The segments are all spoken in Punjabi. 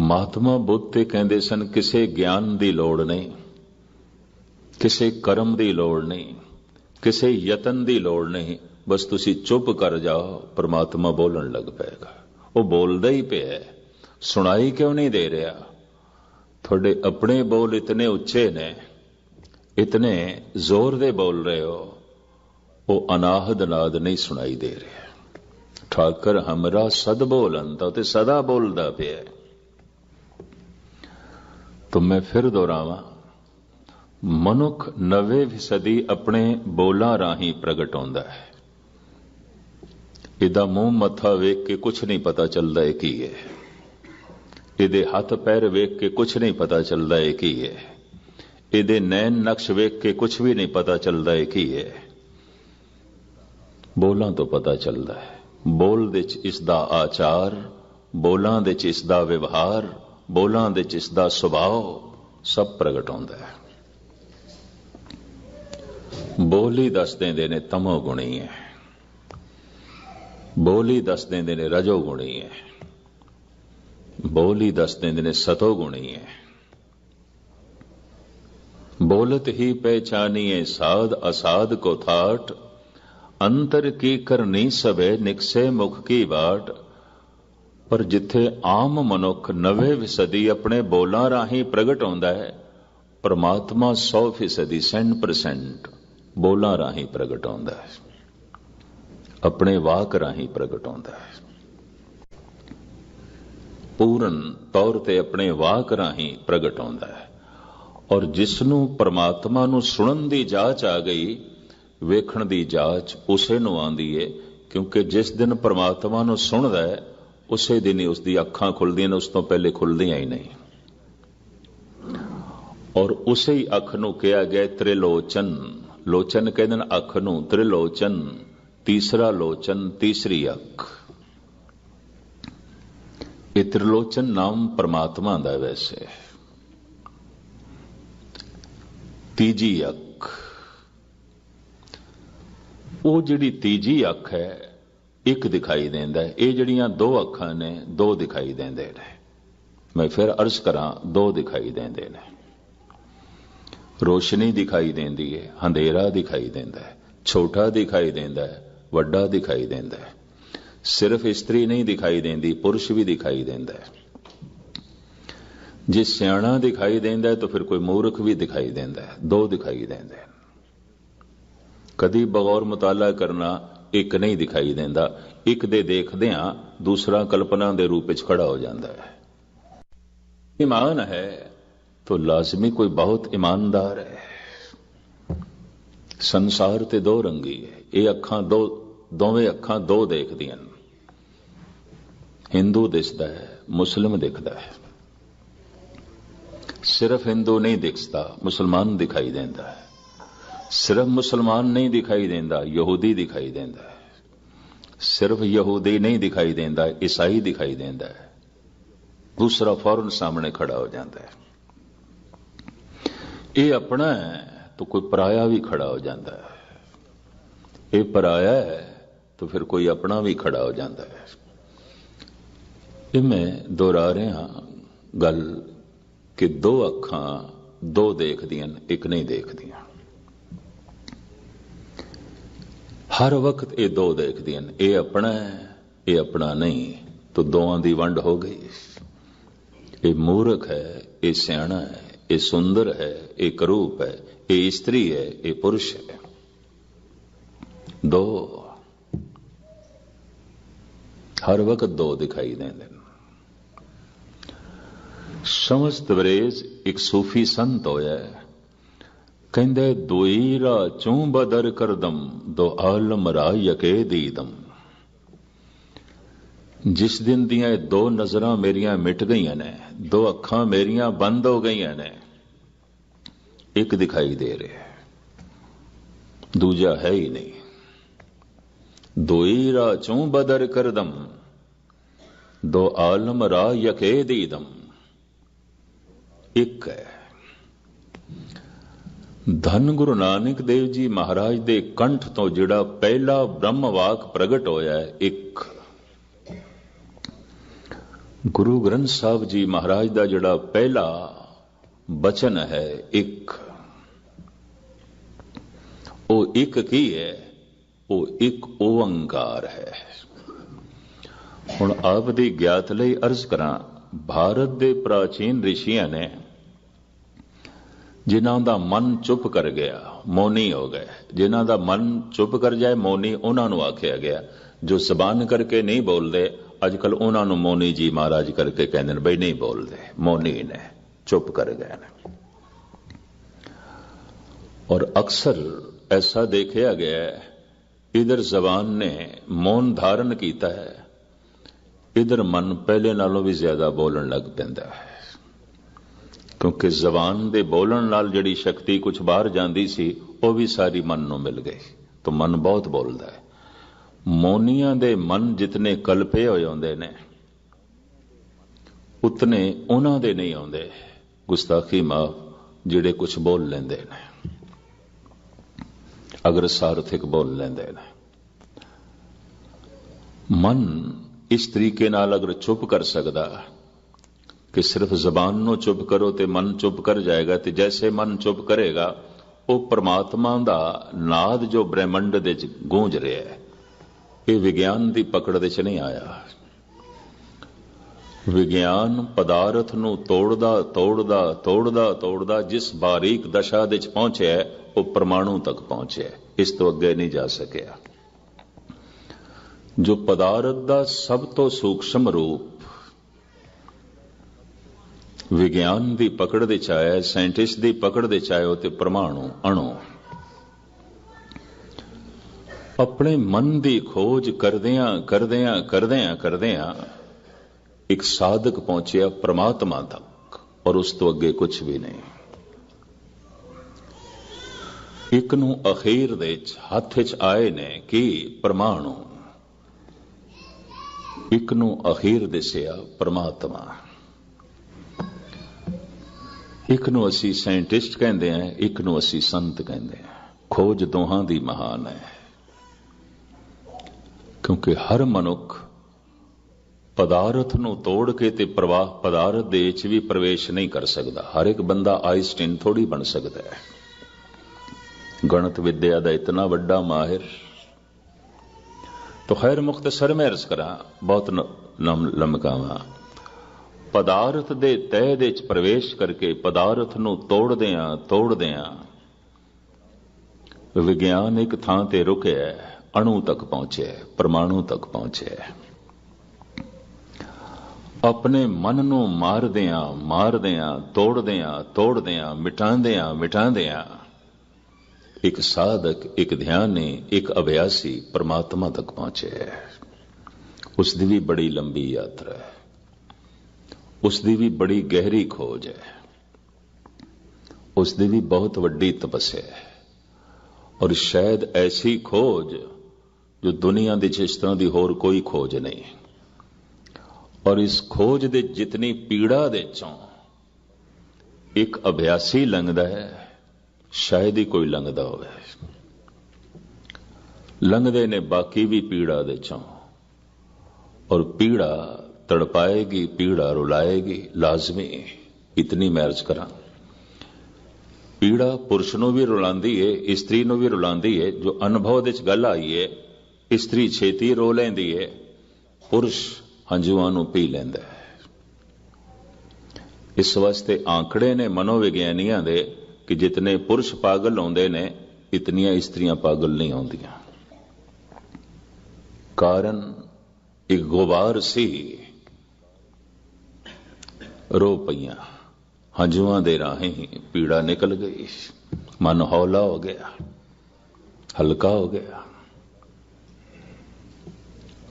ਮਹਾਤਮਾ ਬੁੱਧ ਤੇ ਕਹਿੰਦੇ ਸਨ, ਕਿਸੇ ਗਿਆਨ ਦੀ ਲੋੜ ਨਹੀਂ, ਕਿਸੇ ਕਰਮ ਦੀ ਲੋੜ ਨਹੀਂ, ਕਿਸੇ ਯਤਨ ਦੀ ਲੋੜ ਨਹੀਂ, ਬਸ ਤੁਸੀਂ ਚੁੱਪ ਕਰ ਜਾਓ, ਪਰਮਾਤਮਾ ਬੋਲਣ ਲੱਗ ਪਏਗਾ। ਉਹ ਬੋਲਦਾ ਹੀ ਪਿਆ ਸੁਣਾਈ ਕਿਉਂ ਨਹੀਂ ਦੇ ਰਿਹਾ? ਤੁਹਾਡੇ ਆਪਣੇ ਬੋਲ ਇਤਨੇ ਉੱਚੇ ਨੇ, ਇਤਨੇ ਜ਼ੋਰ ਦੇ ਬੋਲ ਰਹੇ ਹੋ, ਉਹ ਅਨਾਹਦ ਨਾਦ ਨਹੀਂ ਸੁਣਾਈ ਦੇ ਰਿਹਾ। ਠਾਕਰ ਹਮਰਾ ਸਦ ਬੋਲੰਦਾ ਤੇ ਸਦਾ ਬੋਲਦਾ ਪਿਆ ਤਾਂ ਮੈਂ ਫਿਰ ਦੁਹਰਾਵਾਂ, ਮਨੁੱਖ ਨਵੇਂ ਵਿਸਦੀ ਆਪਣੇ ਬੋਲਾਂ ਰਾਹੀਂ ਪ੍ਰਗਟ ਹੁੰਦਾ ਹੈ। ਇਹਦਾ ਮੂੰਹ ਮੱਥਾ ਵੇਖ ਕੇ ਕੁਝ ਨਹੀਂ ਪਤਾ ਚੱਲਦਾ ਇਹ ਕੀ ਹੈ। ਇਹਦੇ ਹੱਥ ਪੈਰ ਵੇਖ ਕੇ ਕੁਝ ਨਹੀਂ ਪਤਾ ਚੱਲਦਾ ਇਹ ਕੀ ਹੈ। ਇਹਦੇ ਨੈਣ ਨਕਸ਼ ਵੇਖ ਕੇ ਕੁਝ ਵੀ ਨਹੀਂ ਪਤਾ ਚੱਲਦਾ ਇਹ ਕੀ ਹੈ। ਬੋਲਾਂ ਤੋਂ ਪਤਾ ਚੱਲਦਾ ਹੈ। ਬੋਲ ਵਿੱਚ ਇਸ ਦਾ ਆਚਾਰ, ਬੋਲਾਂ ਵਿੱਚ ਇਸ ਦਾ ਵਿਵਹਾਰ ਬੋਲਾਂ ਦੇ ਇਸ ਦਾ ਸੁਭਾਅ ਸਭ ਪ੍ਰਗਟ ਹੁੰਦਾ ਹੈ। ਬੋਲੀ ਦੱਸ ਦਿੰਦੇ ਨੇ ਤਮੋ ਗੁਣੀ ਹੈ। ਬੋਲੀ ਦੱਸ ਦਿੰਦੇ ਨੇ ਰਜੋ ਗੁਣੀ ਹੈ। ਬੋਲੀ ਦੱਸ ਦਿੰਦੇ ਨੇ ਸਤੋ ਗੁਣੀ ਹੈ। ਬੋਲਤ ਹੀ ਪਹਿਚਾਨੀਏ ਸਾਧ ਅਸਾਧ ਕੋ ਥਾਟ, ਅੰਤਰ ਕੀ ਕਰਨੀ ਸਵੇ ਨਿਕਸੇ ਮੁਖ ਕੀ ਬਾਟ ਪਰ ਜਿੱਥੇ ਆਮ ਮਨੁੱਖ ਨਵੇਂ ਫੀਸਦੀ ਆਪਣੇ ਬੋਲਾਂ ਰਾਹੀਂ ਪ੍ਰਗਟ ਹੁੰਦਾ ਹੈ, ਪਰਮਾਤਮਾ 100 ਫੀਸਦੀ 100% ਬੋਲਾਂ ਰਾਹੀਂ ਪ੍ਰਗਟ ਹੁੰਦਾ ਹੈ। ਆਪਣੇ ਵਾਕ ਰਾਹੀਂ ਪ੍ਰਗਟ ਹੁੰਦਾ ਹੈ। ਪੂਰਨ ਤੌਰ ਤੇ ਆਪਣੇ ਵਾਕ ਰਾਹੀਂ ਪ੍ਰਗਟ ਹੁੰਦਾ ਹੈ। ਔਰ ਜਿਸ ਨੂੰ ਪਰਮਾਤਮਾ ਨੂੰ ਸੁਣਨ ਦੀ ਜਾਚ ਆ ਗਈ, ਵੇਖਣ ਦੀ ਜਾਚ ਉਸੇ ਨੂੰ ਆਂਦੀ ਏ, ਕਿਉਂਕਿ ਜਿਸ ਦਿਨ ਪਰਮਾਤਮਾ ਨੂੰ ਸੁਣਦਾ ਹੈ ਉਸੇ ਦਿਨ ਹੀ ਉਸ ਦੀ ਅੱਖਾਂ ਖੁੱਲਦੀਆਂ ਨੇ, ਉਸ ਤੋਂ ਪਹਿਲੇ ਖੁੱਲਦੀਆਂ ਹੀ ਨਹੀਂ। ਔਰ ਉਸੇ ਹੀ ਅੱਖ ਨੂੰ ਕਿਹਾ ਗਿਆ ਤ੍ਰਿਲੋਚਨ। ਲੋਚਨ ਕਹਿੰਦੇ ਨੇ ਅੱਖ ਨੂੰ ਤ੍ਰਿਲੋਚਨ, ਤੀਸਰਾ ਲੋਚਨ, ਤੀਸਰੀ ਅੱਖ। ਇਹ ਤ੍ਰਿਲੋਚਨ ਨਾਮ ਪਰਮਾਤਮਾ ਦਾ ਵੈਸੇ ਤੀਜੀ ਅੱਖ। ਉਹ ਜਿਹੜੀ ਤੀਜੀ ਅੱਖ ਹੈ ਇੱਕ ਦਿਖਾਈ ਦਿੰਦਾ ਹੈ। ਇਹ ਜਿਹੜੀਆਂ ਦੋ ਅੱਖਾਂ ਨੇ, ਦੋ ਦਿਖਾਈ ਦਿੰਦੇ ਨੇ। ਮੈਂ ਫਿਰ ਅਰਜ਼ ਕਰਾਂ, ਦੋ ਦਿਖਾਈ ਦਿੰਦੇ ਨੇ। ਰੋਸ਼ਨੀ ਦਿਖਾਈ ਦਿੰਦੀ ਹੈ, ਹਨੇਰਾ ਦਿਖਾਈ ਦਿੰਦਾ ਹੈ। ਛੋਟਾ ਦਿਖਾਈ ਦਿੰਦਾ ਹੈ, ਵੱਡਾ ਦਿਖਾਈ ਦਿੰਦਾ ਹੈ। ਸਿਰਫ ਇਸਤਰੀ ਨਹੀਂ ਦਿਖਾਈ ਦਿੰਦੀ, ਪੁਰਸ਼ ਵੀ ਦਿਖਾਈ ਦਿੰਦਾ ਹੈ। ਜੇ ਸਿਆਣਾ ਦਿਖਾਈ ਦਿੰਦਾ ਤਾਂ ਫਿਰ ਕੋਈ ਮੂਰਖ ਵੀ ਦਿਖਾਈ ਦਿੰਦਾ ਹੈ। ਦੋ ਦਿਖਾਈ ਦਿੰਦੇ ਕਦੀ ਬਗੌਰ ਮੁਤਾਲਾ ਕਰਨਾ ਇੱਕ ਨਹੀਂ ਦਿਖਾਈ ਦਿੰਦਾ। ਇੱਕ ਦੇ ਦੇਖਦਿਆਂ ਦੂਸਰਾ ਕਲਪਨਾ ਦੇ ਰੂਪ ਵਿੱਚ ਖੜਾ ਹੋ ਜਾਂਦਾ ਹੈ। ਇਮਾਨ ਹੈ ਤਾਂ ਲਾਜ਼ਮੀ ਕੋਈ ਬਹੁਤ ਇਮਾਨਦਾਰ ਹੈ। ਸੰਸਾਰ ਤੇ ਦੋ ਰੰਗੀ ਹੈ। ਇਹ ਅੱਖਾਂ ਦੋ, ਦੋਵੇਂ ਅੱਖਾਂ ਦੋ ਦੇਖਦੀਆਂ ਨੇ ਹਿੰਦੂ ਦਿਸਦਾ ਹੈ, ਮੁਸਲਮ ਦਿਖਦਾ ਹੈ। ਸਿਰਫ ਹਿੰਦੂ ਨਹੀਂ ਦਿਖਦਾ, ਮੁਸਲਮਾਨ ਦਿਖਾਈ ਦਿੰਦਾ ਹੈ। ਸਿਰਫ ਮੁਸਲਮਾਨ ਨਹੀਂ ਦਿਖਾਈ ਦਿੰਦਾ, ਯਹੂਦੀ ਦਿਖਾਈ ਦਿੰਦਾ ਹੈ। ਸਿਰਫ ਯਹੂਦੀ ਨਹੀਂ ਦਿਖਾਈ ਦਿੰਦਾ, ਈਸਾਈ ਦਿਖਾਈ ਦਿੰਦਾ ਹੈ। ਦੂਸਰਾ ਫੌਰਨ ਸਾਹਮਣੇ ਖੜਾ ਹੋ ਜਾਂਦਾ ਹੈ। ਇਹ ਆਪਣਾ ਹੈ ਤਾਂ ਕੋਈ ਪਰਾਇਆ ਵੀ ਖੜਾ ਹੋ ਜਾਂਦਾ ਹੈ। ਇਹ ਪਰਾਇਆ ਹੈ ਤਾਂ ਫਿਰ ਕੋਈ ਆਪਣਾ ਵੀ ਖੜਾ ਹੋ ਜਾਂਦਾ ਹੈ। ਇਹ ਮੈਂ ਦੁਹਰਾ ਰਿਹਾ ਗੱਲ ਕਿ ਦੋ ਅੱਖਾਂ ਦੋ ਦੇਖਦੀਆਂ ਇੱਕ ਨਹੀਂ ਦੇਖਦੀਆਂ। ਹਰ ਵਕਤ ਇਹ ਦੋ ਦੇਖਦੀਆਂ ਇਹ ਆਪਣਾ ਹੈ, ਇਹ ਆਪਣਾ ਨਹੀਂ, ਤਾਂ ਦੋਵਾਂ ਦੀ ਵੰਡ ਹੋ ਗਈ। ਇਹ ਮੂਰਖ ਹੈ, ਇਹ ਸਿਆਣਾ ਹੈ, ਇਹ ਸੁੰਦਰ ਹੈ, ਇਹ ਕਰੂਪ ਹੈ, ਇਹ ਇਸਤਰੀ ਹੈ, ਇਹ ਪੁਰਸ਼ ਹੈ। ਦੋ। ਹਰ ਵਕਤ ਦੋ ਦਿਖਾਈ ਦਿੰਦੇ ਨੇ ਸਮਸਤ ਵਰੇਜ ਇੱਕ ਸੂਫੀ ਸੰਤ ਹੋਇਆ ਕਹਿੰਦੇ ਦੋਈ ਰਾ ਚੂੰ ਬਦਰ ਕਰਦਮ, ਦੋ ਆਲਮ ਰਾ ਯਕੇ ਦੀਦਮ। ਜਿਸ ਦਿਨ ਦੀਆਂ ਦੋ ਨਜ਼ਰਾਂ ਮੇਰੀਆਂ ਮਿਟ ਗਈਆਂ ਨੇ, ਦੋ ਅੱਖਾਂ ਮੇਰੀਆਂ ਬੰਦ ਹੋ ਗਈਆਂ ਨੇ, ਇੱਕ ਦਿਖਾਈ ਦੇ ਰਿਹਾ ਦੂਜਾ ਹੈ ਹੀ ਨਹੀਂ। ਦੋਈ ਰਾ ਚੋਂ ਬਦਰ ਕਰਦਮ, ਦੋ ਆਲਮ ਰਾ ਯਕੇ ਦੀਦਮ। ਇੱਕ ਹੈ। ਧੰਨ ਗੁਰੂ ਨਾਨਕ ਦੇਵ ਜੀ ਮਹਾਰਾਜ ਦੇ ਕੰਠ ਤੋਂ ਜਿਹੜਾ ਪਹਿਲਾ ਬ੍ਰਹਮ ਵਾਕ ਪ੍ਰਗਟ ਹੋਇਆ ਹੈ, ਇੱਕ। ਗੁਰੂ ਗ੍ਰੰਥ ਸਾਹਿਬ ਜੀ ਮਹਾਰਾਜ ਦਾ ਜਿਹੜਾ ਪਹਿਲਾ ਬਚਨ ਹੈ, ਇੱਕ। ਉਹ ਇੱਕ ਕੀ ਹੈ? ਉਹ ਇੱਕ ਓੰਕਾਰ ਹੈ। ਹੁਣ ਆਪ ਦੀ ਗਿਆਤ ਲਈ ਅਰਜ਼ ਕਰਾਂ, ਭਾਰਤ ਦੇ ਪ੍ਰਾਚੀਨ ਰਿਸ਼ੀਆਂ ਨੇ ਜਿਨ੍ਹਾਂ ਦਾ ਮਨ ਚੁੱਪ ਕਰ ਗਿਆ, ਮੌਨੀ ਹੋ ਗਏ। ਜਿਨ੍ਹਾਂ ਦਾ ਮਨ ਚੁੱਪ ਕਰ ਜਾਏ, ਮੌਨੀ ਉਹਨਾਂ ਨੂੰ ਆਖਿਆ ਗਿਆ। ਜੋ ਜ਼ਬਾਨ ਕਰਕੇ ਨਹੀਂ ਬੋਲਦੇ ਅੱਜ ਕੱਲ ਉਹਨਾਂ ਨੂੰ ਮੌਨੀ ਜੀ ਮਹਾਰਾਜ ਕਰਕੇ ਕਹਿੰਦੇ ਨੇ, ਬਈ ਨਹੀਂ ਬੋਲਦੇ, ਮੌਨੀ ਨੇ, ਚੁੱਪ ਕਰ ਗਏ ਨੇ। ਔਰ ਅਕਸਰ ਐਸਾ ਦੇਖਿਆ ਗਿਆ ਹੈ, ਇਧਰ ਜ਼ਬਾਨ ਨੇ ਮੌਨ ਧਾਰਨ ਕੀਤਾ ਹੈ, ਇਧਰ ਮਨ ਪਹਿਲੇ ਨਾਲੋਂ ਵੀ ਜ਼ਿਆਦਾ ਬੋਲਣ ਲੱਗ ਪੈਂਦਾ ਹੈ। ਕਿਉਂਕਿ ਜ਼ਬਾਨ ਦੇ ਬੋਲਣ ਨਾਲ ਜਿਹੜੀ ਸ਼ਕਤੀ ਕੁਝ ਬਾਹਰ ਜਾਂਦੀ ਸੀ, ਉਹ ਵੀ ਸਾਰੀ ਮਨ ਨੂੰ ਮਿਲ ਗਈ। ਤਾਂ ਮਨ ਬਹੁਤ ਬੋਲਦਾ ਹੈ। ਮੋਨੀਆਂ ਦੇ ਮਨ ਜਿਤਨੇ ਕਲਪੇ ਹੋਏ ਜਾਂਦੇ ਨੇ, ਉਤਨੇ ਉਹਨਾਂ ਦੇ ਨਹੀਂ ਆਉਂਦੇ। ਗੁਸਤਾਖੀ ਮਾਫ ਜਿਹੜੇ ਕੁਝ ਬੋਲ ਲੈਂਦੇ ਨੇ ਅਗਰ ਸਾਰਥਿਕ ਬੋਲ ਲੈਂਦੇ ਨੇ। ਮਨ ਇਸ ਤਰੀਕੇ ਨਾਲ ਅਗਰ ਚੁੱਪ ਕਰ ਸਕਦਾ ਕਿ ਸਿਰਫ ਜ਼ਬਾਨ ਨੂੰ ਚੁੱਪ ਕਰੋ ਤੇ ਮਨ ਚੁੱਪ ਕਰ ਜਾਏਗਾ ਤੇ ਜੈਸੇ ਮਨ ਚੁੱਪ ਕਰੇਗਾ ਉਹ ਪ੍ਰਮਾਤਮਾ ਦਾ ਨਾਦ ਜੋ ਬ੍ਰਹਿਮੰਡ ਦੇ ਵਿੱਚ ਗੂੰਜ ਰਿਹਾ ਹੈ ਇਹ ਵਿਗਿਆਨ ਦੀ ਪਕੜ ਦੇ ਚ ਨਹੀਂ ਆਇਆ ਵਿਗਿਆਨ ਪਦਾਰਥ ਨੂੰ ਤੋੜਦਾ ਤੋੜਦਾ ਤੋੜਦਾ ਤੋੜਦਾ ਜਿਸ ਬਾਰੀਕ ਦਸ਼ਾ ਦੇ ਚ ਪਹੁੰਚਿਆ ਉਹ ਪਰਮਾਣੂ ਤੱਕ ਪਹੁੰਚਿਆ ਇਸ ਤੋਂ ਅੱਗੇ ਨਹੀਂ ਜਾ ਸਕਿਆ ਜੋ ਪਦਾਰਥ ਦਾ ਸਭ ਤੋਂ ਸੂਖਸ਼ਮ ਰੂਪ ਵਿਗਿਆਨ ਦੀ ਪਕੜ ਦੇ ਚ ਆਇਆ ਸਾਇੰਟਿਸਟ ਦੀ ਪਕੜ ਦੇ ਚ ਆਇਆ ਤੇ ਪ੍ਰਮਾਣੂ, ਅਣੂ। ਆਪਣੇ ਮਨ ਦੀ ਖੋਜ ਕਰਦਿਆਂ ਕਰਦਿਆਂ ਕਰਦਿਆਂ ਕਰਦਿਆਂ ਇੱਕ ਸਾਧਕ ਪਹੁੰਚਿਆ ਪ੍ਰਮਾਤਮਾ ਤੱਕ, ਔਰ ਉਸ ਤੋਂ ਅੱਗੇ ਕੁਝ ਵੀ ਨਹੀਂ। ਇੱਕ ਨੂੰ ਅਖੀਰ ਦੇ ਵਿੱਚ ਹੱਥ ਵਿੱਚ ਆਏ ਨੇ ਕਿ ਪ੍ਰਮਾਣੂ। ਇੱਕ ਨੂੰ ਅਖੀਰ ਦਿਸਿਆ ਪ੍ਰਮਾਤਮਾ। ਇੱਕ ਨੂੰ ਅਸੀਂ ਸਾਇੰਟਿਸਟ ਕਹਿੰਦੇ ਆ ਇੱਕ ਨੂੰ ਅਸੀਂ ਸੰਤ ਕਹਿੰਦੇ ਆ ਖੋਜ ਦੋਹਾਂ ਦੀ ਮਹਾਨ ਹੈ ਕਿਉਂਕਿ ਹਰ ਮਨੁੱਖ ਪਦਾਰਥ ਨੂੰ ਤੋੜ ਕੇ ਤੇ ਪ੍ਰਵਾਹ ਪਦਾਰਥ ਦੇ ਵਿੱਚ ਵੀ ਪ੍ਰਵੇਸ਼ ਨਹੀਂ ਕਰ ਸਕਦਾ ਹਰ ਇੱਕ ਬੰਦਾ ਆਇਸਟਿਨ ਥੋੜੀ ਬਣ ਸਕਦਾ ਹੈ ਗਣਿਤ ਵਿਦਿਆ ਦਾ ਇਤਨਾ ਵੱਡਾ ਮਾਹਿਰ तो खैर मुख्तसर में अर्ज करा बहुत ਲਮਕਾਵਾ ਪਦਾਰਥ ਦੇ ਤਹਿ ਦੇ ਵਿੱਚ ਪ੍ਰਵੇਸ਼ ਕਰਕੇ ਪਦਾਰਥ ਨੂੰ ਤੋੜਦਿਆਂ ਤੋੜਦਿਆਂ ਵਿਗਿਆਨ ਇੱਕ ਥਾਂ ਤੇ ਰੁਕਿਆ ਅਣੂ ਤੱਕ ਪਹੁੰਚਿਆ ਪਰਮਾਣੂ ਤੱਕ ਪਹੁੰਚਿਆ ਆਪਣੇ ਮਨ ਨੂੰ ਮਾਰਦਿਆਂ ਮਾਰਦਿਆਂ, ਤੋੜਦਿਆਂ ਤੋੜਦਿਆਂ ਮਿਟਾਉਂਦਿਆਂ ਮਿਟਾਉਂਦਿਆਂ ਇੱਕ ਸਾਧਕ, ਇੱਕ ਧਿਆਨੀ, ਇੱਕ ਅਭਿਆਸੀ ਪਰਮਾਤਮਾ ਤੱਕ ਪਹੁੰਚਿਆ ਉਸ ਦੀ ਵੀ ਬੜੀ ਲੰਬੀ ਯਾਤਰਾ ਹੈ। ਉਸ ਦੀ ਵੀ ਬੜੀ ਗਹਿਰੀ ਖੋਜ ਹੈ। ਉਸ ਦੀ ਵੀ ਬਹੁਤ ਵੱਡੀ ਤਪੱਸਿਆ ਹੈ। ਔਰ ਸ਼ਾਇਦ ਐਸੀ ਖੋਜ ਜੋ ਦੁਨੀਆ ਦੇ ਇਸ ਤਰ੍ਹਾਂ ਦੀ ਹੋਰ ਕੋਈ ਖੋਜ ਨਹੀਂ। ਔਰ ਇਸ ਖੋਜ ਦੇ ਜਿਤਨੀ ਪੀੜਾ ਦੇ ਚੋਂ ਇੱਕ ਅਭਿਆਸੀ ਲੰਘਦਾ ਹੈ, ਸ਼ਾਇਦ ਹੀ ਕੋਈ ਲੰਘਦਾ ਹੋਵੇ। ਲੰਘਦੇ ਨੇ ਬਾਕੀ ਵੀ ਪੀੜਾ ਦੇ ਚੋਂ। ਔਰ ਪੀੜਾ ਤੜਪਾਏਗੀ, ਪੀੜਾ ਰੁਲਾਏਗੀ, ਲਾਜ਼ਮੀ ਇਤਨੀ ਮੈਰਜ ਕਰਾਂ। ਪੀੜਾ ਪੁਰਸ਼ ਨੂੰ ਵੀ ਰੁਲਾਉਂਦੀ ਏ, ਇਸਤਰੀ ਨੂੰ ਵੀ ਰੁਲਾਉਂਦੀ ਏ, ਜੋ ਅਨੁਭਵ ਦੇ ਚ ਗੱਲ ਆਈ ਏ, ਇਸਤਰੀ ਛੇਤੀ ਰੋ ਲੈਂਦੀ ਏ, ਪੁਰਸ਼ ਹੰਝੂਆਂ ਨੂੰ ਪੀ ਲੈਂਦਾ ਹੈ। ਇਸ ਵਾਸਤੇ ਆંકੜੇ ਨੇ ਮਨੋਵਿਗਿਆਨੀਆਂ ਦੇ ਕਿ ਜਿਤਨੇ ਪੁਰਸ਼ ਪਾਗਲ ਹੁੰਦੇ ਨੇ, ਇਤਨੀਆਂ ਇਸਤਰੀਆਂ ਪਾਗਲ ਨਹੀਂ ਹੁੰਦੀਆਂ ਕਾਰਨ ਇੱਕ ਗੁਬਾਰ ਸੀ। ਰੋ ਪਈਆਂ। ਹੰਝੂਆਂ ਦੇ ਰਾਹੀਂ ਪੀੜਾ ਨਿਕਲ ਗਈ। ਮਨ ਹੌਲਾ ਹੋ ਗਿਆ। ਹਲਕਾ ਹੋ ਗਿਆ।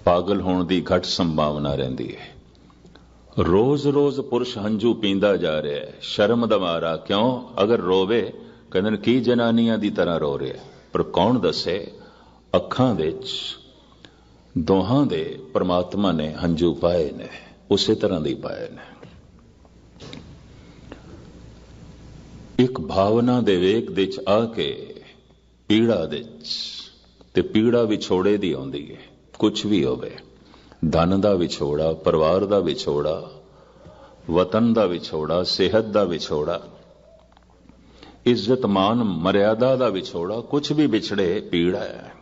ਪਾਗਲ ਹੋਣ ਦੀ ਘੱਟ ਸੰਭਾਵਨਾ ਰਹਿੰਦੀ ਹੈ। ਰੋਜ਼-ਰੋਜ਼ ਪੁਰਸ਼ ਹੰਝੂ ਪੀਂਦਾ ਜਾ ਰਿਹਾ ਹੈ। ਸ਼ਰਮ ਦਾ ਮਾਰਾ, ਕਿਉਂ? ਅਗਰ ਰੋਵੇ, ਕਹਿੰਦੇ ਕੀ ਜਨਾਨੀਆਂ ਦੀ ਤਰ੍ਹਾਂ ਰੋ ਰਿਹਾ ਪਰ ਕੌਣ ਦੱਸੇ? ਅੱਖਾਂ ਵਿੱਚ, ਦੋਹਾਂ ਦੇ ਪ੍ਰਮਾਤਮਾ ਨੇ ਹੰਝੂ ਪਾਏ ਨੇ, ਉਸੇ ਤਰ੍ਹਾਂ ਦੇ ਪਾਏ ਨੇ। ਇੱਕ ਭਾਵਨਾ ਦੇ ਵੇਗ ਦੇ ਚ ਆ ਕੇ ਪੀੜਾ ਦੇ ਚ ਤੇ ਪੀੜਾ ਵਿਛੋੜੇ ਦੀ ਆਉਂਦੀ ਹੈ ਕੁਝ ਵੀ ਹੋਵੇ। ਧਨ ਦਾ ਵਿਛੋੜਾ, ਪਰਿਵਾਰ ਦਾ ਵਿਛੋੜਾ, ਵਤਨ ਦਾ ਵਿਛੋੜਾ, ਸਿਹਤ ਦਾ ਵਿਛੋੜਾ, ਇੱਜ਼ਤ ਮਾਨ, ਮਰਿਆਦਾ ਦਾ ਵਿਛੋੜਾ ਕੁਝ ਵੀ ਵਿਛੜੇ, ਪੀੜਾ ਹੈ।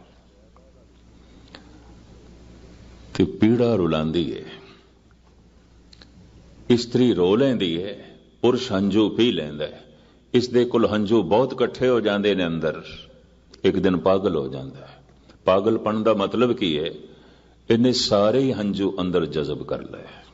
ਤੇ ਪੀੜਾ ਰੁਲਾਉਂਦੀ ਏ ਇਸਤਰੀ ਰੋ ਲੈਂਦੀ ਏ ਪੁਰਸ਼ ਹੰਝੂ ਪੀ ਲੈਂਦਾ ਹੈ। ਇਸ ਦੇ ਕੋਲ ਹੰਝੂ ਬਹੁਤ ਇਕੱਠੇ ਹੋ ਜਾਂਦੇ ਨੇ ਅੰਦਰ। ਇੱਕ ਦਿਨ ਪਾਗਲ ਹੋ ਜਾਂਦਾ ਹੈ। ਪਾਗਲਪਣ ਦਾ ਮਤਲਬ ਕੀ ਹੈ? ਇਹਨੇ ਸਾਰੇ ਹੀ ਹੰਝੂ ਅੰਦਰ ਜਜ਼ਬ ਕਰ ਲਏ।